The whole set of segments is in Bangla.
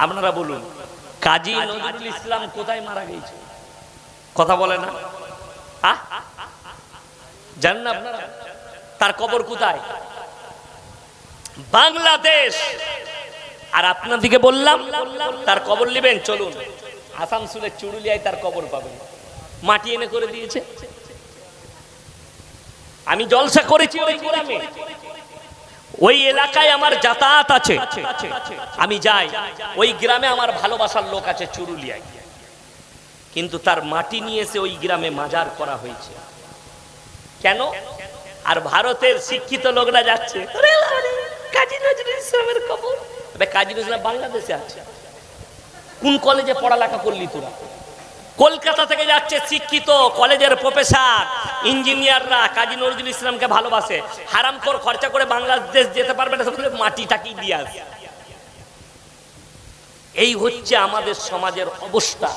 আপনারা বলুন কাজী নজরুল ইসলাম কোথায় মারা গেছে কথা বলে না। আহ? জানেন না আপনারা তার কবর কোথায়? বাংলাদেশ। আর আপনাদিকে বললাম তার কবর নেবেন চলুন। আসানসোলের চুরুলিয়ায় তার কবর পাবেন। মাটি এনে করে দিয়েছে। আমি জলসা করেছি ওই গ্রামে। ওই এলাকায় আমার যাতায়াত আছে। আমি যাই। ওই গ্রামে আমার ভালোবাসার লোক আছে চুরুলিয়ায়। কিন্তু তার মাটি নিয়ে এসে ওই গ্রামে মাজার করা হয়েছে। কেন? আর ভারতের শিক্ষিত লোকরা যাচ্ছে। "আরে আরে, কাজী নজরুল ইসলামের কবর। কাজী নজরুল বাংলাদেশে আছে। কোন কলেজে পড়ালেখা করলি তোরা? কলকাতা থেকে যাচ্ছে শিক্ষিত কলেজের প্রফেসর, ইঞ্জিনিয়াররা, কাজী নজরুল ইসলামকে ভালোবাসে। হারাম কর খরচা করে বাংলাদেশ যেতে পারবে না মাটি টাকি দিয়ে এই হচ্ছে আমাদের সমাজের অবস্থা।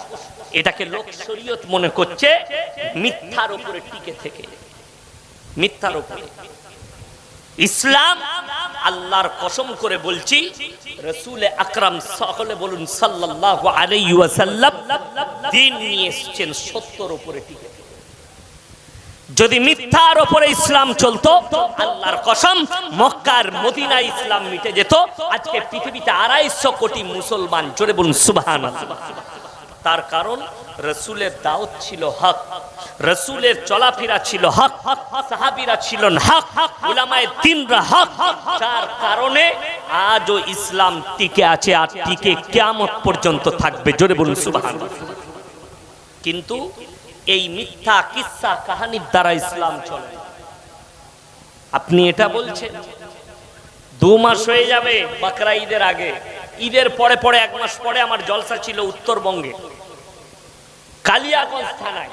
এটাকে লোক শরীয়ত মনে করছে মিথ্যার উপরে টিকে থেকে। মিথ্যার উপরে। ইসলাম, আল্লাহর কসম করে বলছি, রসুল আকরাম সকলে বলুন সাল্লাল্লাহু আলাইহি ওয়াসাল্লাম, দিন নিয়ে এসেছেন সত্যর উপরে টিকে। যদি মিথ্যার উপরে ইসলাম চলতো, আল্লাহর কসম, মক্কার মদিনা ইসলাম মিটে যেত, আজকে পৃথিবীতে আড়াইশো কোটি মুসলমান, জোরে বলুন সুবহান তার কারণ রসুলের দাওয়াত ছিল হক, রসুলের চলাফেরা ছিল হক, সাহাবিরা ছিলেন হক, উলামায়ে দিনরা হক। যার কারণে আজও ইসলাম টিকে আছে আর টিকে কিয়ামত পর্যন্ত থাকবে। জোরে বলুন সুবহান কিন্তু এই মিথ্যা কিসসা কাহানির দ্বারা ইসলাম চলে? আপনি এটা বলছেন, দু মাস হয়ে যাবে বাকরা ঈদের আগে। ঈদের পরে পরে, এক মাস পরে আমার জলসা ছিল উত্তরবঙ্গে। কালিয়াগঞ্জ থানায়।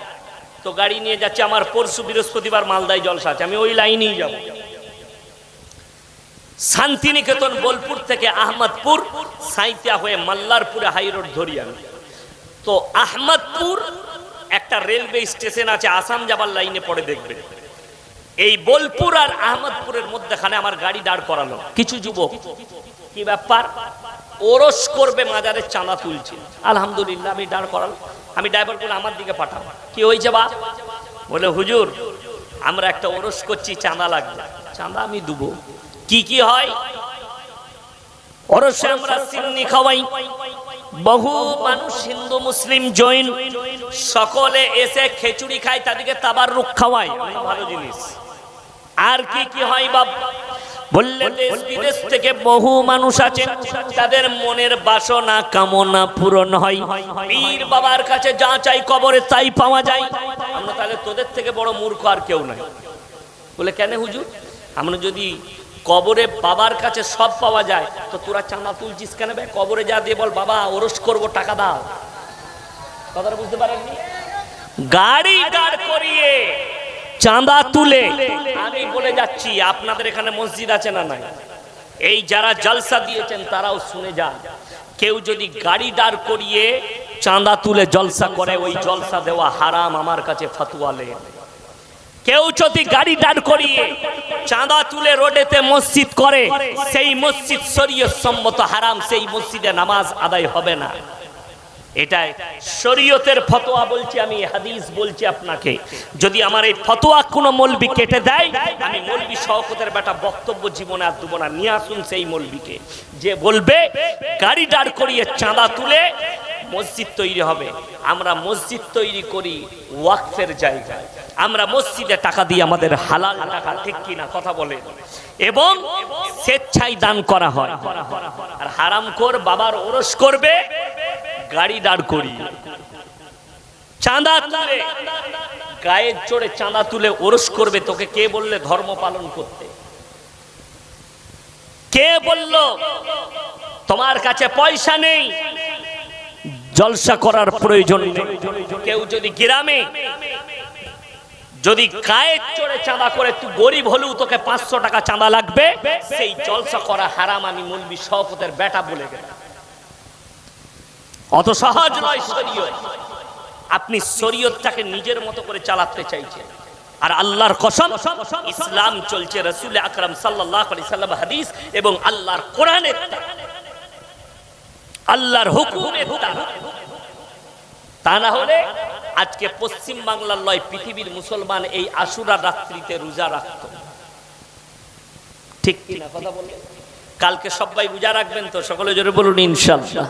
তো গাড়ি নিয়ে যাচ্ছে, আমার পরশু বৃহস্পতিবার মালদায় জলসা আছে, আমি ওই লাইনেই যাব। শান্তিনিকেতন, বোলপুর থেকে আহমদপুর, সাঁইতিয়া হয়ে মাল্লারপুরে হাই রোড ধরি আমি। তো আহমদপুর, একটা রেলওয়ে স্টেশন আছে, আসাম যাবার লাইনে পড়ে দেখবে। এই বোলপুর আর আহমদপুরের মধ্যেখানে আমার গাড়ি দাঁড় করালো। কিছু যুবক। কি ব্যাপার? ওরস করবে মাজারের চাঁদা তুলছে। আলহামদুলিল্লাহ, আমি দাঁড় করাল আমি ড্রাইভার করে আমার দিকে পাঠাবো কি হয়েছে বা বলে, হুজুর, আমরা একটা ওরস করছি, চাঁদা লাগবে। চাঁদা আমি দেবো। কি কি হয়? ওরসে আমরা সিন্নি খাওয়াই। বহু মানুষ হিন্দু, মুসলিম জৈন, সকলে এসে খেচুড়ি খায়, তাদেরকে তাবার রুখ খাওয়ায়। ভালো জিনিস। আর কি কি হয় বাব বললে দেশ বিদেশ থেকে বহু মানুষ আছেন। তাদের মনের বাসনা, কামনা পূরণ হয়। পীর বাবার কাছে যা চাই কবরে তাই পাওয়া যায়। আমরা তাহলে তোদের থেকে বড় মূর্খ আর কেউ নাই বলে, কেন হুজুর? আমরা যদি কবরে বাবার কাছে সব পাওয়া যায়, তো তোরা চাঁদা তুলছিস কেন ভাই কবরে যা দিয়ে বল, বাবা, ওরস করব, টাকা দাও। কথাটা বুঝতে পারেননি? গাড়ি দাঁড় করিয়ে চাঁদা তুলে। আমি বলে যাচ্ছি, আপনাদের এখানে মসজিদ আছে না নাই? এই যারা জলসা দিয়েছেন, তারাও শুনে যান। কেউ যদি গাড়ি দাঁড় করিয়ে চাঁদা তুলে জলসা করে, ওই জলসা দেওয়া হারাম, আমার কাছে ফতুয়া লে কেউ যদি গাড়ি দাঁড় করিয়ে চাঁদা তুলে রোডেতে মসজিদ করে, সেই মসজিদ শরীয় সম্মত হারাম, সেই মসজিদে নামাজ আদায় হবে না। এটাই। শরীয়তের ফতোয়া বলছি আমি, হাদিস বলছি আপনাকে। যদি আমার এই ফতোয়া কোনো মলবি কেটে দেয়, আমি মলবি শওকতের বেটা বক্তব্য জীবনে আর দেবো না, নিয়ে আসুন সেই মলবিকে। যে বলবে, গাড়ি দাঁড় করিয়ে চাঁদা তুলে মসজিদ তৈরি হবে। আমরা মসজিদ তৈরি করি ওয়াকফের জায়গায়। আমরা মসজিদে টাকা দিয়ে আমাদের হালাল টাকা, ঠিক কিনা কথা বলে? এবং স্বেচ্ছায় দান করা হয়। আর হারামখোর বাবার ওরস করবে গাড়ি দাঁড় করি চাঁদা তুলে। গায়ের চড়ে চাঁদা তুলে ওরস করবে তোকে। কে বললে ধর্ম পালন করতে? কে বলল, তোমার কাছে পয়সা নেই, জলসা করার প্রয়োজন কেউ যদি গ্রামে, যদি গায়ের চড়ে চাঁদা করে, তুই গরিব হলেও তোকে পাঁচশো টাকা চাঁদা লাগবে সেই জলসা করা হারাম আমি মুলবি শওকতের বেটা বলে গেলাম। অত সহজ নয় শরীয়ত। আপনি শরীয়তটাকে নিজের মতো করে চালাতে চাইছেন। আর আল্লাহর কসম, ইসলাম চলছে রসুল আকরাম আলাইহি সাল্লাম হাদিস এবং আল্লাহর কোরআনের আল্লাহর হুকুমের। তা। না হলে আজকে পশ্চিম বাংলার লয় পৃথিবীর মুসলমান এই আশুরা রাত্রিতে রোজা রাখত। ঠিক কিনা কথা বললেন? কালকে সবাই রোজা রাখবেন তো? সকলে জোরে বলুন ইনশাল্লাহ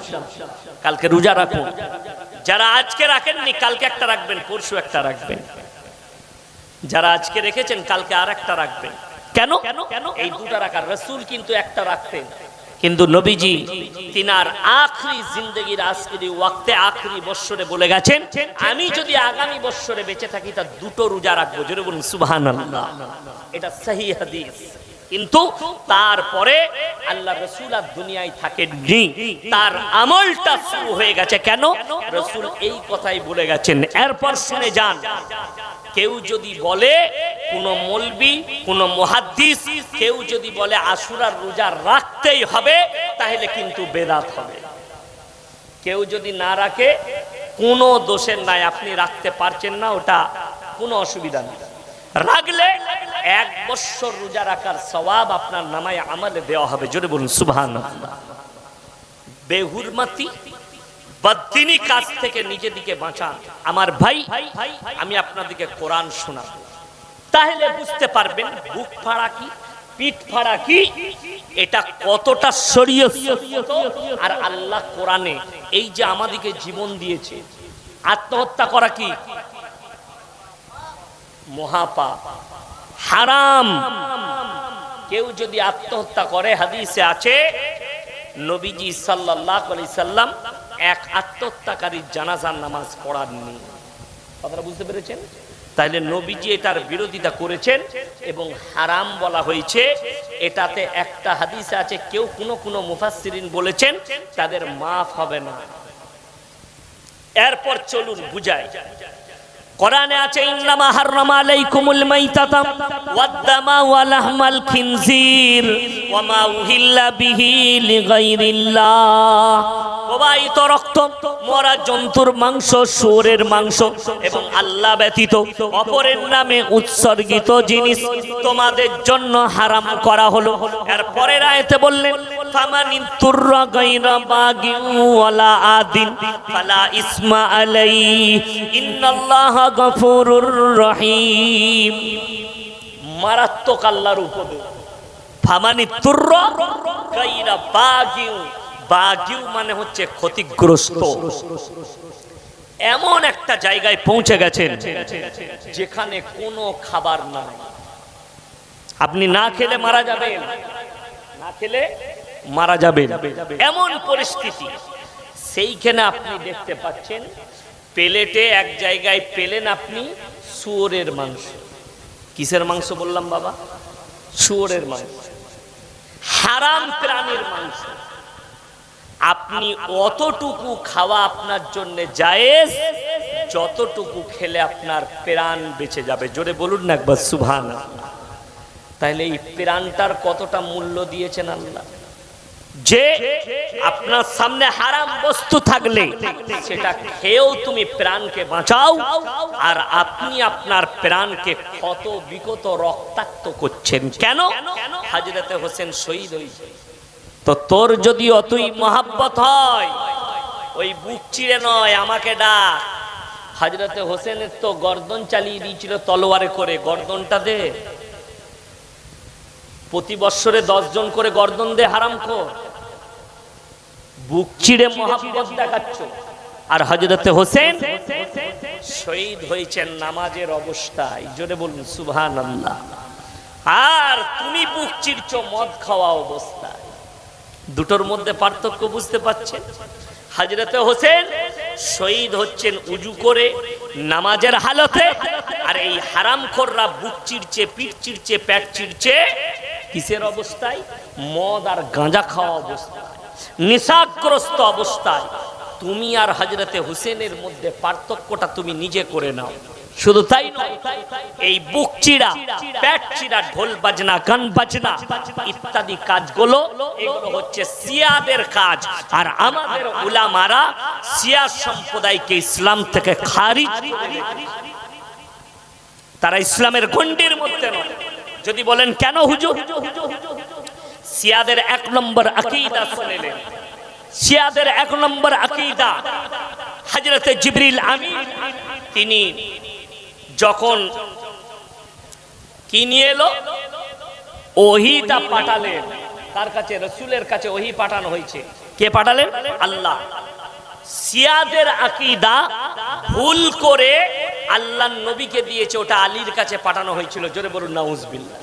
কালকে রোজা রাখুন। যারা আজকে রাখেননি, কালকে একটা রাখবেন, পরশু একটা রাখবেন। যারা আজকে রেখেছেন, কালকে আর একটা রাখবেন। কেন? কেন এই দুটা রাখার। রসুল কিন্তু একটা রাখতেন। কিন্তু নবীজি তিনার আখরি জিন্দগির আজকের ওয়াক্তে আখরি বৎসরে বলে গেছেন, আমি যদি আগামী বৎসরে বেঁচে থাকি তা দুটো রোজা রাখব। জোরে বলুন এটা সহি হাদিস। কিন্তু তারপরে আল্লাহ রসুল আর দুনিয়ায় থাকেননি। তার আমলটা শুরু হয়ে গেছে কেন? রসুল এই কথাই বলে গেছেন। এরপর শুনে যান। কেউ যদি বলে কোন মলবি, কোন মহাদ্দিস, কেউ যদি বলে আশুরার রোজা রাখতেই হবে, তাহলে কিন্তু বেদাত হবে। কেউ যদি না রাখে, কোনো দোষের নাই। আপনি রাখতে পারছেন না, ওটা কোনো অসুবিধা নেই। রাখলে এক বছর রোজা রাখার সওয়াব আপনার নামায় আমালে দেওয়া হবে। জোরে বলুন সুবহান বেহুরমাতি বদিনী কাজ থেকে নিজে দিকে বাঁচান। আমার ভাই, আমি আপনাদেরকে কোরআন শোনাবো। তাহলে বুঝতে পারবেন বুক ফাড়া কি, পিঠ ফাড়া কি, এটা কতটা সরিয়ে আর আল্লাহ কোরআনে এই যে আমাদেরকে জীবন দিয়েছে। আত্মহত্যা করা কি? মহাপাপ। হারাম। কেউ যদি আত্মহত্যা করে, হাদিসে আছে, নবীজি আলাইহি সাল্লাম এক আত্মহত্যাকারীর জানাজার নামাজ পড়াননি। কথাটা বুঝতে পেরেছেন? তাহলে নবীজি এটার বিরোধিতা করেছেন এবং হারাম বলা হয়েছে। এটাতে একটা হাদিসে আছে, কেউ কোনো কোনো মুফাসসিরিন বলেছেন, তাদের মাফ হবে না। এরপর চলুন বুঝাই। কোরআনে আছে, ইন্নামা হাররামা আলাইকুমুল মাইতাতা ওয়াদ-দামা ওয়া লাহমাল খিনজির ওয়া মা উহিল্লা বিহি লিগাইরিল্লাহ। প্রবাহিত রক্ত মরা জন্তুর মাংস, শুয়োরের মাংস এবং আল্লাহ ব্যতীত অপরের নামে উৎসর্গিত জিনিস তোমাদের জন্য হারাম করা হলো। এর পরের আয়াতে বললেন মারাত্মক আল্লাহর উপদেশ। ফামানি বাগিউ মানে হচ্ছে ক্ষতিগ্রস্ত। এমন একটা জায়গায় পৌঁছে গেছেন যেখানে কোনো খাবার নাই। আপনি না খেলে মারা যাবেন। না খেলে মারা যাবেন। এমন পরিস্থিতি। সেইখানে আপনি দেখতে পাচ্ছেন পেলেটে এক জায়গায় পেলেন আপনি শুয়োরের মাংস। কিসের মাংস বললাম বাবা? শুয়োরের মাংস। হারাম প্রাণীর মাংস। আপনি অতটুকু খাওয়া আপনার জন্য জায়েজ যতটুকু খেলে আপনার প্রাণ বেঁচে যাবে। জোরে বলুন না একবার সুভান তাহলে এই প্রাণটার কতটা মূল্য দিয়েছেন আল্লাহ? যে আপনার সামনে হারাম বস্তু থাকলে সেটা খেয়েও তুমি প্রাণকে বাঁচাও আর আপনি আপনার প্রাণকে ক্ষত বিকত রক্তাক্ত করছেন। কেন? হাজরতে হোসেন শহীদ হয়েছে তো তোর যদি অতই মহাব্বত হয়, ওই বুক চিড়ে নয়, আমাকে ডাক। হাজরতে হোসেনের তো গর্দন চালিয়ে দিয়েছিল তলোয়ারে করে, গর্দনটা দে। প্রতি বৎসরে জন করে গর্দন দে হারাম কর বুক চিড়ে মহাব্বত দেখাচ্ছ। আর হজরতে হোসেন শহীদ হয়েছেন নামাজের অবস্থায়। জোরে বলুন আল্লাহ আর তুমি বুক চিরছ মদ খাওয়া অবস্থায়। দুটোর মধ্যে পার্থক্য বুঝতে পাচ্ছেন হাজরতে হোসেন শহীদ হচ্ছেন উজু করে নামাজের হালতে, আর এই হারামখোররা বুক চিরছে পিঠ চিরছে পেট চিরছে কিসের অবস্থায়? মদ আর গাঁজা খাওয়া অবস্থায়। নেশাগ্রস্ত অবস্থায় তুমি আর হজরতে হুসেনের মধ্যে পার্থক্যটা তুমি নিজে করে নাও। শুধু তাই নয়, এই বুক চিড়া, পেট চিড়া, ঢোল বাজনা, গান বাজনা ইত্যাদি কাজগুলো, এগুলো হচ্ছে সিয়াদের কাজ। আর আমাদের উলামারা সিয়া সম্প্রদায়কে ইসলাম থেকে খারিজ তারা ইসলামের গণ্ডির মধ্যে যদি বলেন, কেন হুজুর? সিয়াদের এক নম্বর আকিদা শুনেলেন শিয়াদের এক নম্বর আকিদা হজরতে জিবরিল আমি তিনি যখন কি নিয়ে এলো? ওহিটা পাঠালেন। তার কাছে? রসুলের কাছে ওহি পাঠানো হয়েছে। কে পাঠালেন? আল্লাহ। সিয়াদের আকিদা ভুল করে আল্লাহ নবীকে দিয়েছে, ওটা আলীর কাছে পাঠানো হয়েছিল। জোরে বলুন, নাউজবিল্লাহ।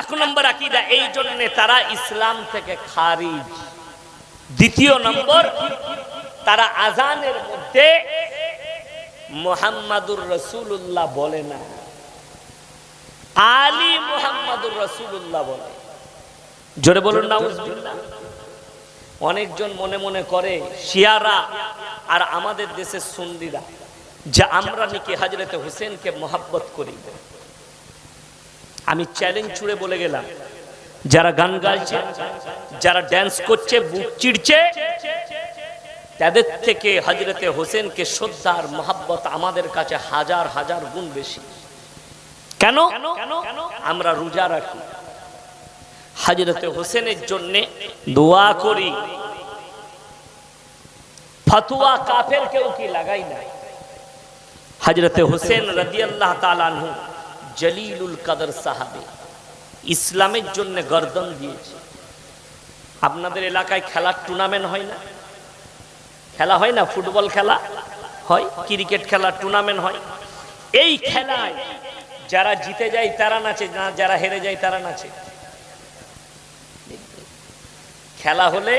এক নম্বর আকিদা, এই জন্য তারা ইসলাম থেকে খারিজ। দ্বিতীয় নম্বর, তারা আজানের মধ্যে মোহাম্মদুর রসুল্লাহ বলে না। আলী মোহাম্মদুর রসুল্লাহ বলে। জোরে বলুন, নাউজবিল্লাহ। অনেকজন মনে মনে করে, শিয়ারা আর আমাদের দেশের সুন্দিরা, যে আমরা নাকি হাজরতে হোসেনকে মোহাব্বত করি। আমি চ্যালেঞ্জ ছুড়ে বলে গেলাম। যারা গান গাইছে, যারা ড্যান্স করছে, বুক চিড়ছে, তাদের থেকে হজরতে হোসেনকে শ্রদ্ধা আর মোহাব্বত আমাদের কাছে হাজার হাজার গুণ বেশি। কেন? আমরা রোজা রাখি। হজরতে হোসেনের জন্য দোয়া করি। ফতুয়া কাফের কেউ কি লাগাই না হজরতে হোসেন রাদিয়াল্লাহ তালানহু জলিলুল কদর সাহাবে। ইসলামের জন্য গর্দন দিয়েছে। আপনাদের এলাকায় খেলার টুর্নামেন্ট হয় না? খেলা হয় না? ফুটবল খেলা হয়? ক্রিকেট খেলার টুর্নামেন্ট হয়? এই খেলায় যারা জিতে যায় তারা নাচে, না যারা হেরে যায় তারা নাচে। খেলা হলে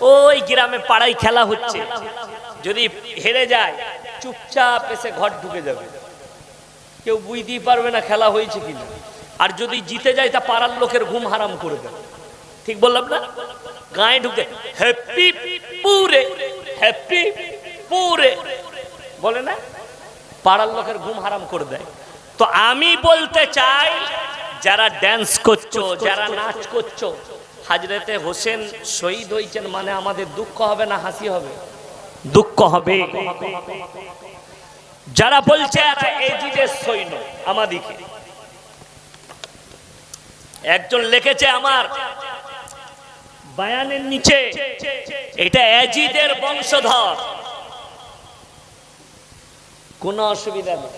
ওই গ্রামে পাড়ায় খেলা হচ্ছে। যদি হেরে যায়, চুপচাপ এসে ঘর ঢুকে যাবে। কেউ বুঝতেই পারবে না খেলা হয়েছে কিনা। আর যদি জিতে যায় তা পাড়ার লোকের ঘুম হারাম করে দেবে। ঠিক বললাম না? গায়ে ঢুকে হ্যাপি পুরে হ্যাপি পুরে। বলে না? পাড়ার লোকের ঘুম হারাম করে দেয়। তো আমি বলতে চাই যারা ড্যান্স করছ যারা নাচ করছ হাজরতে হোসেন শহীদ হয়েছেন মানে আমাদের দুঃখ হবে না হাসি হবে। দুঃখ হবে। যারা বলছে আমাদিকে। একজন লিখেছে আমার বায়ানের নিচে, এটা এজিদের বংশধর। কোনো অসুবিধা নেই।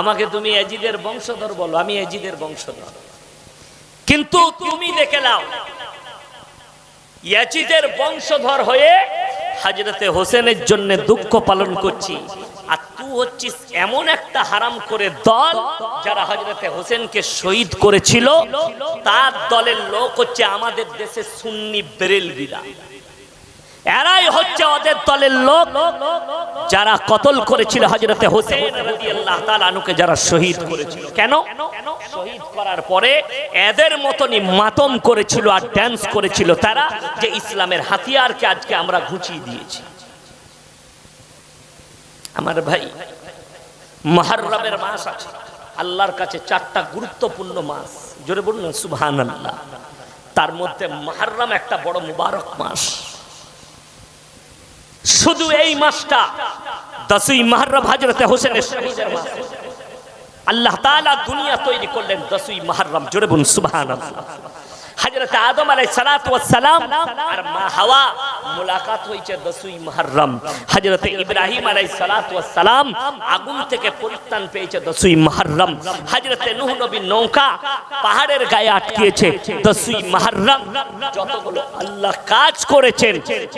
আমাকে তুমি এজিদের বংশধর বলো, আমি এজিদের বংশধর। কিন্তু তুমি দেখে নাও ইয়াজিদের বংশধর হয়ে হাজরতে হোসেনের জন্য দুঃখ পালন করছি। আর তুই হচ্ছিস এমন একটা হারাম করে দল যারা হজরতে হোসেনকে শহীদ করেছিল, তার দলের লোক হচ্ছে আমাদের দেশে সুন্নি বেরেলবিরা। এরাই হচ্ছে ওদের দলের লোক যারা কতল করেছিল হজরতে হোসেন যারা শহীদ করেছিল। কেন? শহীদ করার পরে এদের মতনই মাতম করেছিল আর ড্যান্স করেছিল তারা যে ইসলামের হাতিয়ারকে আজকে আমরা ঘুচিয়ে দিয়েছি। আমার ভাই, মহারমের মাস আছে। আল্লাহর কাছে চারটা গুরুত্বপূর্ণ মাস। জোরে বলুন সুবহান আল্লাহ তার মধ্যে মহারম একটা বড় মুবারক মাস। শুধু এই মাসটা, দশই মহরম হজরতে মাস। আল্লাহ তাআলা দুনিয়া তৈরি করলেন দশই মহরম। জোরে বলুন, সুবহানাল্লাহ। হযরত আদম আলাইহিস সালাতু ওয়াস সালাম আর মা হাওয়া মুলাকাত হয়েছে দশই মুহররম। হযরত ইব্রাহিম আলাইহিস সালাতু ওয়াস সালাম আগুন থেকে পরিত্রাণ পেয়েছে দশই মুহররম। হযরত নূহ নবী নৌকা পাহাড়ের গায়ে আটকিয়েছে দশই মুহররম। যতগুলো আল্লাহ কাজ করেছেন,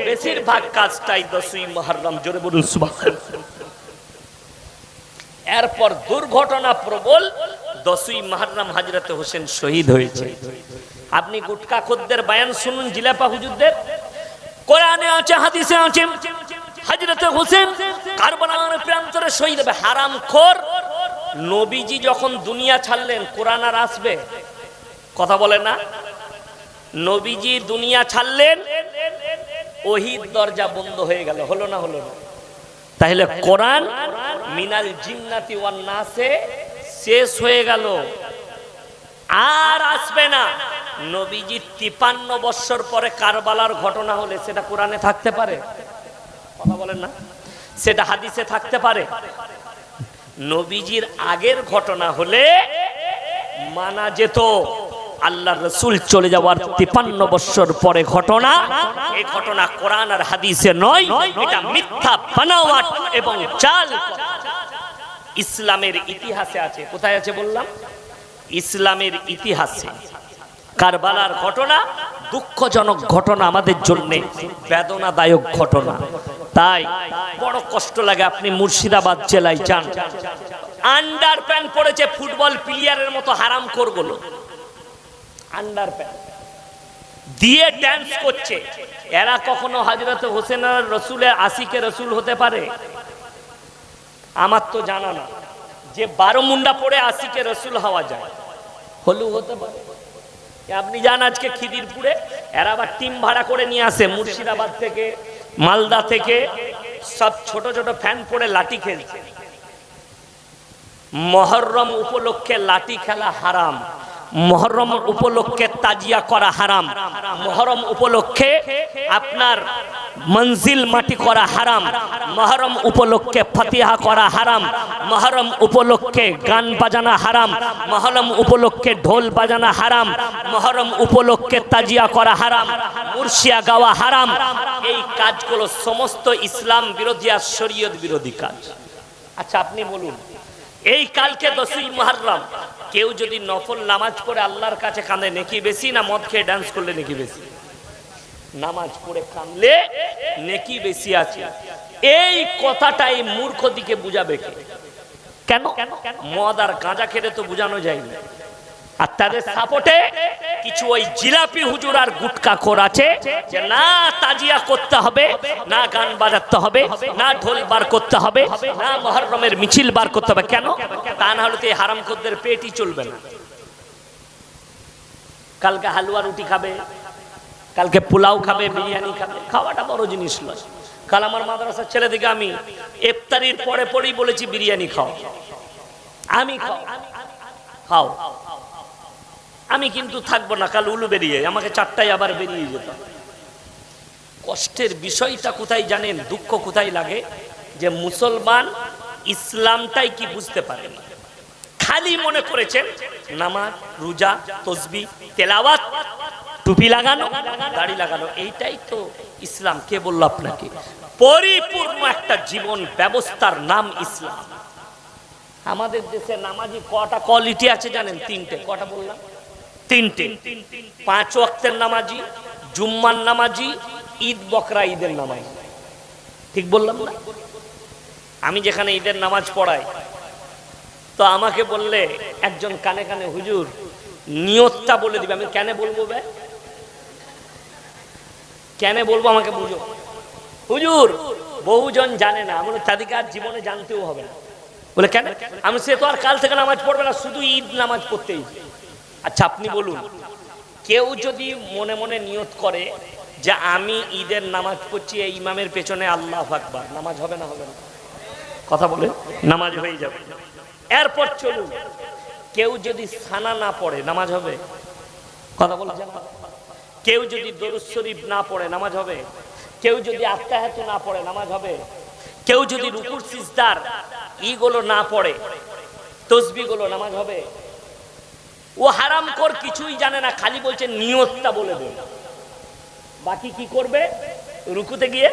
বেশিরভাগ কাজটাই দশই মুহররম। জোরে বলুন, সুবহানাল্লাহ। এরপর দুর্ঘটনা প্রবল দশই মহারাম হাজরতে হোসেন শহীদ হয়েছে। আপনি গুটকা খদ্দের বায়ান শুনুন, জিলাপা হুজুরদের। কোরআনে আছে, হাদিসে আছে। হাজরতে হোসেন কারবালার প্রান্তরে শহীদ হবে, হারাম খোর। নবীজি যখন দুনিয়া ছাড়লেন, কোরআন আর আসবে? কথা বলে না। নবীজি দুনিয়া ছাড়লেন, ওহিদ দরজা বন্ধ হয়ে গেল, হলো না হলো না? তাহলে কোরআন মিনাল জিন্নাতি ওয়ান নাসে শেষ হয়ে গেল। আর আসবে না। নবীজি তিপান্ন বৎসর পরে কারবালার ঘটনা হলে সেটা কোরআনে থাকতে পারে? কথা বলেন না। সেটা হাদিসে থাকতে পারে। নবীজির আগের ঘটনা হলে মানা যেত আল্লাহ রসুল চলে যাওয়ার তিপান্ন বৎসর পরে ঘটনা এই ঘটনা কোরআন আর হাদিসে নয়, এটা মিথ্যা বানাওয়াট এবং চাল ইসলামের ইতিহাসে আছে, কোথায় আছে বললাম? ইসলামের ইতিহাসে। কারবালার ঘটনা, দুঃখজনক ঘটনা আমাদের জন্যে, বেদনাদায়ক ঘটনা। তাই বড় কষ্ট লাগে আপনি মুর্শিদাবাদ জেলায় যান। আন্ডার প্যান্ট পড়েছে ফুটবল প্লেয়ারের মতো হারাম করগুলো আন্ডার প্যান্ট। দিয়ে ড্যান্স করছে। এরা কখনো হজরত হোসেন রসুলের আশিকে রসুল হতে পারে? আমার তো জানা না। যে বারো মুন্ডা পড়ে আশিকে রসুল হওয়া যায়। হলু হতে পারে। আপনি যান আজকে খিদিরপুরে। এরা আবার টিম ভাড়া করে নিয়ে আসে মুর্শিদাবাদ থেকে, মালদা থেকে। সব ছোট ছোট ফ্যান পরে লাঠি খেলছে। মহরম উপলক্ষে লাঠি খেলা হারাম। মহরম উপলক্ষে তাজিয়া করা হারাম। মহরম উপলক্ষে আপনার মঞ্জিল মাটি করা হারাম। মহরম উপলক্ষে ফতিহা করা হারাম। মহরম উপলক্ষে গান বাজানা হারাম। মহরম উপলক্ষে ঢোল বাজানা হারাম। মহরম উপলক্ষে তাজিয়া করা হারাম। মুর্শিয়া গাওয়া হারাম। এই কাজগুলো সমস্ত ইসলাম বিরোধী আর শরীয়ত বিরোধী কাজ। আচ্ছা আপনি বলুন, এই কালকে দশই মহরম কেউ যদি নফল নামাজ পড়ে আল্লাহর কাছে কাঁদে, নেকি বেশি না মদ খেয়ে ডান্স করলে নেকি বেশি? নামাজ পড়ে কাঁদলে নেকি বেশি আছে। এই কথাটাই মূর্খ দিকে বুঝাবে কে? কেন? মদ আর গাঁজা খেলে তো বোঝানো যায় না। আর তাদের সাপোর্টে কিছু ওই জিলাপি হুজুর আর গুটকা খোর আছে, যে না তাজিয়া করতে হবে, না গান বাজাতে হবে, না ঢোল বার করতে হবে, না মহরমের মিছিল বার করতে হবে। কেন? তা না হলে তো এই হারাম খদ্দের পেটই চলবে না। কালকে হালুয়া রুটি খাবে, কালকে পোলাও খাবে, বিরিয়ানি খাবে, খাওয়াটা বড় জিনিস নয়। কাল আমার মাদ্রাসার ছেলেদিকে আমি ইফতারির পরে পরেই বলেছি, বিরিয়ানি খাও। আমি খাও। খাও। আমি কিন্তু থাকব না, কাল উলু বেরিয়ে, আমাকে চারটায় আবার বেরিয়ে যেত কষ্টের বিষয়টা কোথায় জানেন? দুঃখ কোথায় লাগে? যে মুসলমান ইসলামটাই কি বুঝতে পারে না। খালি মনে করেছেন, নামাজ, রোজা, তসবি, তেলাওয়াত, টুপি লাগানো, দাড়ি লাগানো, এইটাই তো ইসলাম, কে বলল আপনাকে? পরিপূর্ণ একটা জীবন ব্যবস্থার নাম ইসলাম। আমাদের দেশে নামাজি কটা কোয়ালিটি আছে জানেন? তিনটে, কটা বললাম? তিনটে। পাঁচ ওয়াক্তের নামাজি, জুম্মার নামাজি, ঈদ, বকরা, ঈদের নামাজ। ঠিক বললাম না? আমি যেখানে ঈদের নামাজ পড়াই, তো আমাকে বললে একজন কানে কানে, হুজুর, নিয়তটা বলে দিবে। আমি কেন বলব বে? কেন বলব আমাকে বুঝো? হুজুর, বহুজন জানে না। আমার তাদেরকে আর জীবনে জানতেও হবে না? বলে, কেন? আমি সে তো আর কাল থেকে নামাজ পড়বে না, শুধু ঈদ নামাজ পড়তেই। আচ্ছা আপনি বলুন, কেউ যদি মনে মনে নিয়ত করে যে আমি ঈদের নামাজ পড়ছি, এই ইমামের পেছনে আল্লাহ আকবার, নামাজ হবে না হবে না? কথা বলে নামাজ হয়ে যাবে। এরপর চলুন, কেউ যদি সানা না পড়ে, নামাজ হবে? কথা বলে কেউ যদি দরুদ শরীফ না পড়ে, নামাজ হবে? কেউ যদি আত্মাহাত না পড়ে, নামাজ হবে? কেউ যদি রুকুর সিজদার ইগুলো না পড়ে তসবিগুলো নামাজ হবে? ও হারাম কর কিছুই জানে না, খালি বলছে নিয়তটা বলে দেবে বাকি কি করবে? রুকুতে গিয়ে?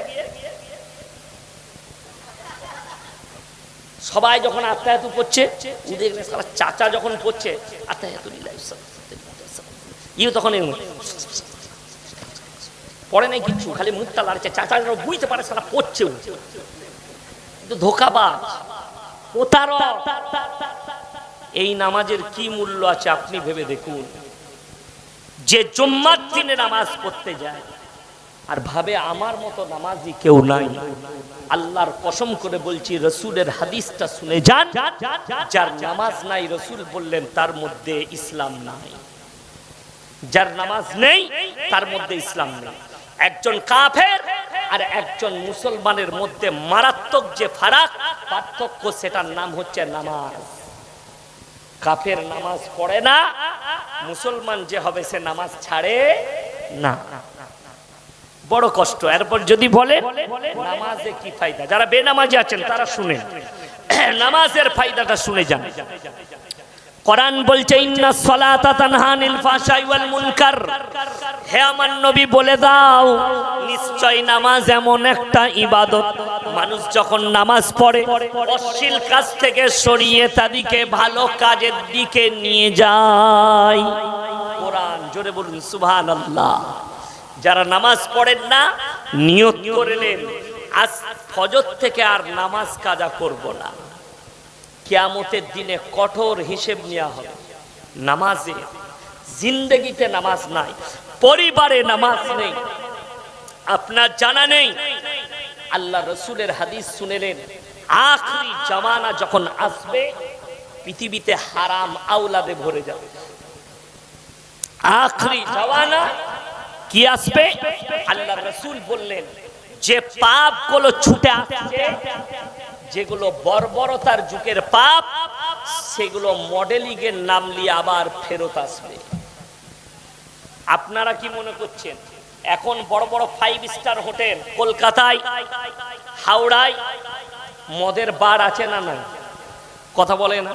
সবাই যখন আত্মায়াতু সারা চাচা যখন এরকম পড়ে নাই কিচ্ছু, খালি মুখটা লাড়ছে চাচা যেন বুঝতে পারে সারা পড়ছে। কিন্তু ধোকাবাজ, প্রতারক। এই নামাজের কি মূল্য আছে আপনি ভেবে দেখুন। যে জুম্মার দিনে নামাজ পড়তে যায়, আর ভাবে আমার মতো নামাজি কেউ নাই। আল্লাহর কসম করে বলছি, রসুলের হাদিসটা শুনে যান। যার নামাজ নাই, রসুল বললেন, তার মধ্যে ইসলাম নাই। যার নামাজ নেই, তার মধ্যে ইসলাম নেই। একজন কাফের আর একজন মুসলমানের মধ্যে মারাত্মক যে ফারাক, পার্থক্য সেটার নাম হচ্ছে নামাজ। কাফের নামাজ পড়ে না, মুসলমান যে হবে সে নামাজ ছাড়ে না। বড় কষ্ট। এরপর যদি বলে, নামাজে কি ফায়দা? যারা বেনামাজি আছেন, তারা শুনে নামাজের ফায়দাটা শুনে যান। কোরআন বলছে, ইন্না সলাতা তানহা আনিল ফাহশাই ওয়াল মুনকার। হে আমার নবী, বলে দাও, নিশ্চয় নামাজ এমন একটা ইবাদত। মানুষ যখন নামাজ পড়ে, অশ্লীল কাজ থেকে সরিয়ে তাদেরকে ভালো কাজের দিকে নিয়ে যায়। কোরআন, জোরে বলুন, সুবহানাল্লাহ। যারা নামাজ পড়েন না, নিয়ত করলেন আজ ফজর থেকে আর নামাজ কাজা করব না। কিয়ামতের দিনে কঠোর হিসেব নেওয়া হবে। নামাজে, জিন্দগিতে নামাজ নাই, পরিবারে নামাজ নেই, আপনার জানা নেই। আল্লাহ রসুলের হাদিস শুনেলেন, আখরি জামানা যখন আসবে, পৃথিবীতে হারাম আউলাদে ভরে যাবে। আখরি জামানা কি আসবে? আল্লাহ রসুল বললেন, যে পাপগুলো ছুটে আসছে যেগুলো বর্বরতার যুগের পাপ, সেগুলো মডেলিং এর নাম নিয়ে আবার ফেরত আসবে। আপনারা কি মনে করছেন, এখন বড় বড় ফাইভ স্টার হোটেল কলকাতায়, হাওড়ায়, মদের বার আছে না না কথা বলে না?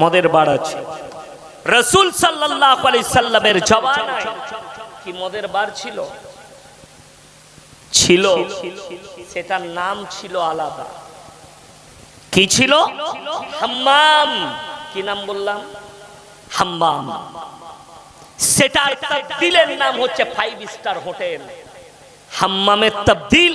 মদের বার আছে। রসুল সাল্লাহ সাল্লামের জবানায় কি মদের বার ছিল? ছিল। সেটার নাম ছিল আলাদা। কি ছিল? হাম্মাম। কি নাম বললাম? হাম্মাম। সেটার তাবদিলের নাম হচ্ছে ফাইভ স্টার হোটেল হাম্মামের তাবদিল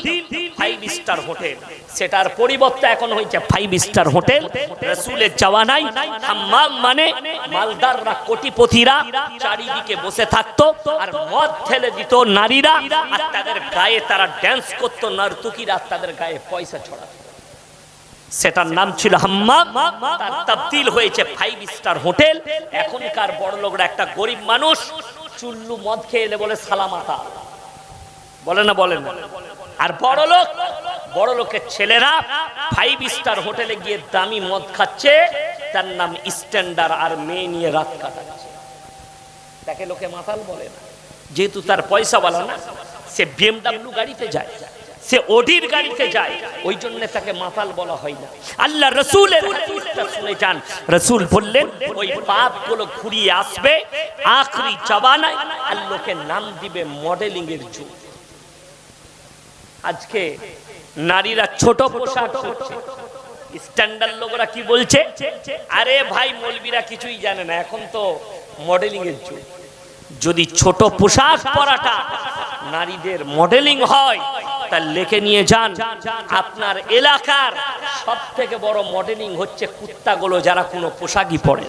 ফাইভ স্টার হোটেল সেটার পরিবর্তে এখন হয়েছে ফাইভ স্টার হোটেল রসুলের জওয়ানাই হাম্মাম মানে মালদাররা, কোটিপতিরা চারিদিকে বসে থাকতো আর মদ ঠেলে দিত নারীরা আর তাদের গায়ে তারা ড্যান্স করতো, নর্তুকিরা তাদের গায়ে পয়সা ছড়াতো। সেটার নাম ছিল হাম্মাম। তার তাবদিল হয়েছে ফাইভ স্টার হোটেল। এখনকার বড় লোকরা একটা গরিব মানুষ, চুল্লু মদ খেয়ে এলে বলে সালামাতা বলে না বলে না। আর বড় লোক বড় লোকের ছেলেরা ফাইভ স্টার হোটেলে গিয়ে দামি মদ খাচ্ছে, তার নাম স্ট্যান্ডার আর মেয়ে নিয়ে রাত কাটাচ্ছে। তাকে লোকে মাতাল বলে না। যেহেতু তার পয়সা বলা না, সে বিএমডাব্লিউ গাড়িতে যায়। সে অধীর গাড়িতে যায়। ওই জন্য তাকে মাতাল বলা হয় না। আল্লাহ রসুলের শুনে যান। রসুল বললেন, ওই পাপগুলো ঘুরিয়ে আসবে, আখরি জবানায় আর লোকে নাম দিবে মডেলিং এর যুগ। আজকে নারীরা ছোট পোশাক পরছে। স্ট্যান্ডার্ড লোকরা কি বলছে? আরে ভাই, মলবিরা কিছুই জানে না, এখন তো মডেলিং এর যুগ। যদি ছোট পোশাক পরাটা নারীদের মডেলিং হয় তা লেখে নিয়ে যান। আপনার এলাকার সব থেকে বড় মডেলিং হচ্ছে কুত্তাগুলো যারা কোনো পোশাকই পরে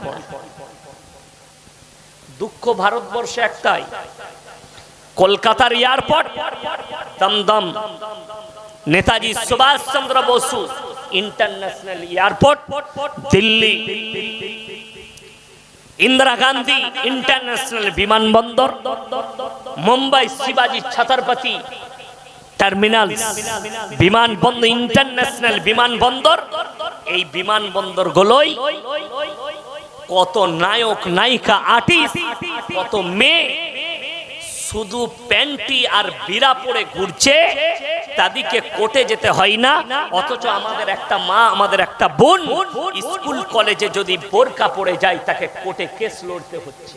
দুঃখ ভারতবর্ষে একটাই, কলকাতার airport, Dumdum. Netaji Subhas Chandra Bose international airport, Delhi. Indira Gandhi international বিমানবন্দর, মুম্বাই শিবাজি ছত্রপতি টার্মিনাল বিমানবন্দর ইন্টারন্যাশনাল বিমানবন্দর এই বিমানবন্দর গুলোই কত নায়ক, নায়িকা আর্টিস্ট কত মেয়ে শুধু প্যান্টি আর বিরা পরে ঘুরছে, তাদেরকে কোর্টে যেতে হয় না, অথচ আমাদের একটা মা, আমাদের একটা বোন, স্কুল কলেজে যদি বোরকা পড়ে যায়, তাকে কোর্টে কেস লড়তে হচ্ছে।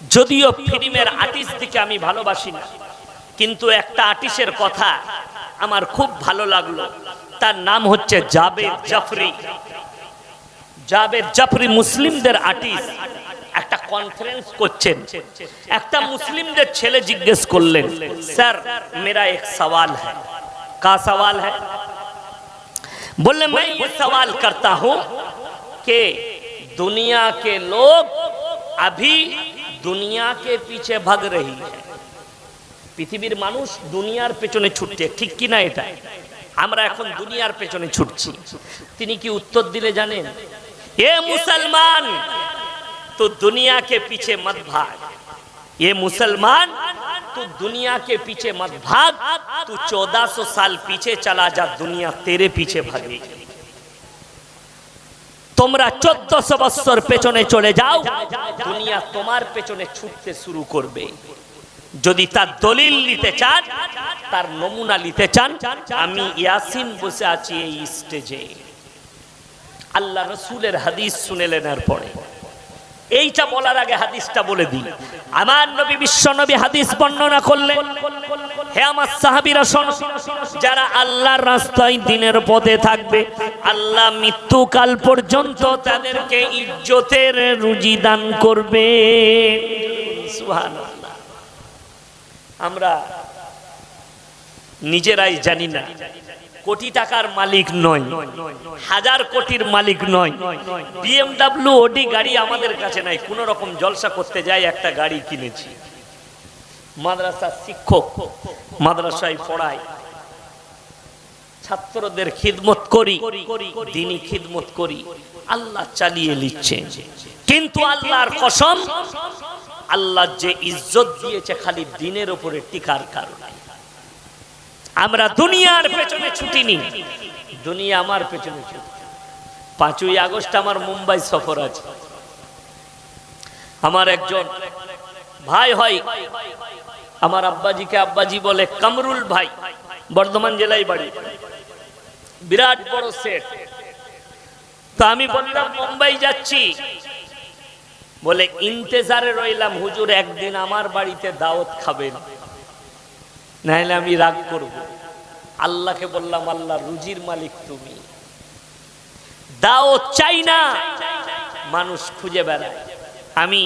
যদিও ফিল্মের আর্টিস্ট দিকে আমি ভালোবাসি না কিন্তু একটা আর্টিস্টের কথা আমার খুব ভালো লাগলো তার নাম হচ্ছে জাবেদ জাফরি জাবেদ জাফরি মুসলিমদের আর্টিস্ট একটা কনফারেন্স করছেন একটা মুসলিমদের ছেলে জিজ্ঞেস করলেন স্যার মেরা এক সওয়াল है का सवाल है बोले मैं ये सवाल करता हूं कि दुनिया के लोग अभी দুনিয়া কে পিছে ভাগ রহি পৃথিবীর মানুষ দুনিয়ার পেছনে ছুটছে ঠিক কি না এটা আমরা এখন দুনিয়ার পেছনে ছুটছি তিনি কি উত্তর দিলে জানেন এ মুসলমান तो दुनिया के पीछे मत भाग ये मुसलमान तू दुनिया के पीछे मत भाग तू 1400 साल पीछे चला जा दुनिया तेरे पीछे भागेगी তোমরা চোদ্দশো বৎসর পেছনে চলে যাও। দুনিয়া তোমার পেছনে ছুটতে শুরু করবে। যদি তার দলিল নিতে চান, তার নমুনা নিতে চান, আমি ইয়াসিন বসে আছি এই স্টেজে। আল্লাহ রসুলের হাদিস শুনেলেন এর পরে। এইটা বলার আগে হাদিসটা বলে দিই। আমার নবী বিশ্ব নবী হাদিস বর্ণনা করলেন। হে আমার সাহাবীরা শোনো, যারা আল্লাহর রাস্তায় দিনের পথে থাকবে, আল্লাহ মৃত্যুকাল পর্যন্ত তাদেরকে ইজ্জতের রুজি দান করবে। আমরা নিজেরাই জানি না, কোটি টাকার মালিক নয়, হাজার কোটির মালিক নয় বিএমডাব্লিউ ওডি গাড়ি আমাদের কাছে নাই কোন রকম জলসা করতে যাই একটা গাড়ি কিনেছি মাদ্রাসার শিক্ষক, মাদ্রাসায় পড়াই ছাত্রদের খিদমত করি, দিনই খিদমত করি। আল্লাহ চালিয়ে নিচ্ছে। কিন্তু আল্লাহর কসম, আল্লাহ যে ইজ্জত দিয়েছে খালি দিনের উপরে টিকার কারণে। আমরা দুনিয়ার পেছনে ছুটিনি। দুনিয়া আমার পেছনে ছুটি। পাঁচই আগস্ট আমার মুম্বাই সফর আছে। আমার একজন ভাই হয়। আমার আব্বাজিকে আব্বাজি বলে কামরুল ভাই, বর্ধমান জেলায় বাড়ি। বিরাট বড় সেট তো আমি বললাম, মুম্বাই যাচ্ছি। বলে, ইন্তেজারে রইলাম, হুজুর একদিন আমার বাড়িতে দাওয়াত খাবেন। নাহলে আমি রাগ করব। আল্লাহকে বললাম, আল্লাহ রুজির মালিক তুমি। দাওয়াত চাই না, মানুষ খুঁজে বেড়ায়। আমি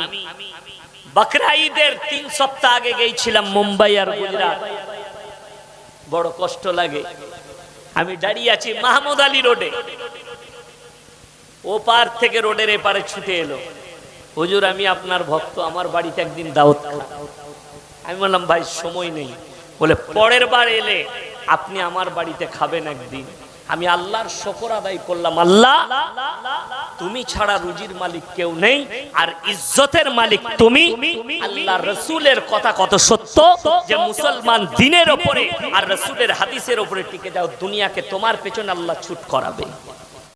বকরা ঈদের তিন সপ্তাহ আগে গেছিলাম মুম্বাই আর গুজরাট। বড় কষ্ট লাগে। আমি দাঁড়িয়ে আছি মাহমুদ আলী রোডে। ও পার থেকে রোডের এপারে ছুটে এলো। হুজুর, আমি আপনার ভক্ত, আমার বাড়িতে একদিন দাওয়াত আমি বললাম, ভাই, সময় নেই। বলে, পরের বার এলে আপনি আমার বাড়িতে খাবেন একদিন। আমি আল্লাহর শকর আদায় করলাম। আল্লাহ, তুমি ছাড়া রুজির মালিক কেউ নেই, আর ইজ্জতের মালিক তুমি। আল্লাহ রসুলের কথা কত সত্য যে মুসলমান দিনের ওপরে আর রসুলের হাদিসের ওপরে টিকে যাও, দুনিয়াকে তোমার পেছনে আল্লাহ ছুট করাবে।